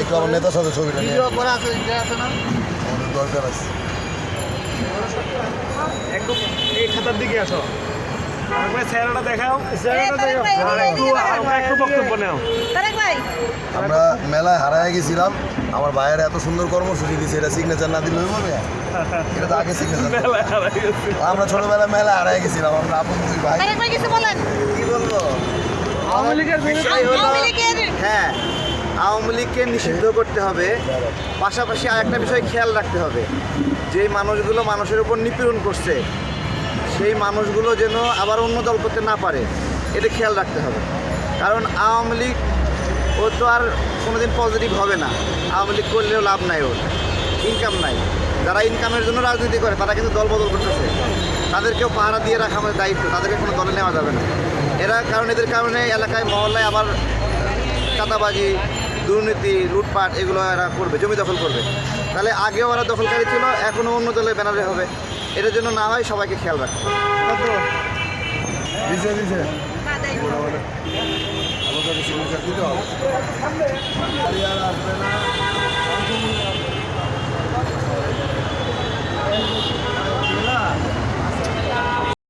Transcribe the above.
একটু আমার নেতার সাথে ছবিটা নিয়ে ভিডিও করা আছে আছে না? আমাদের দরকার আছে। একদম এই খাতার দিকে আসো। একবার চেহারাটা দেখাও। চেহারাটা দেখাও। আর একটু আমরা বক্তব্য নাও। আমরা মেলায় হারায় গেছিলাম। আমার ভাইয়ের এত সুন্দর কর্মসূচি দিয়েছে এটা সিগনেচার না দিলে হবে এটা তো আগে সিগনেচার। আমরা ছোটবেলায় মেলায় হারায় গেছিলাম আমরা আপন দুই ভাই কি বলব আওয়ামী লীগের আওয়ামী লীগকে নিষিদ্ধ করতে হবে। পাশাপাশি আরেকটা বিষয় খেয়াল রাখতে হবে। যে মানুষগুলো মানুষের উপর নিপীড়ন করছে, সেই মানুষগুলো যেন আবার অন্য দল করতে না পারে, এটা খেয়াল রাখতে হবে। কারণ আওয়ামী লীগ, ও তো আর কোনোদিন পজিটিভ হবে না। আওয়ামী লীগ করলেও লাভ নাই ওর ইনকাম নাই। যারা ইনকামের জন্য রাজনীতি করে, তারা কিন্তু দল বদল করতেছে। তাদেরকেও পাহারা দিয়ে রাখা আমাদের দায়িত্ব, তাদেরকে কোনো দলে নেওয়া যাবে না। এরা কারণ এদের কারণে এলাকায় মহল্লায় আবার চাঁদাবাজি দুর্নীতি লুটপাট এগুলো এরা করবে জমি দখল করবে। তাহলে আগেও ওরা দখলকারী ছিল এখনও অন্য দলের ব্যানারে হবে। এটার জন্য না হয় সবাইকে খেয়াল রাখতে হবে।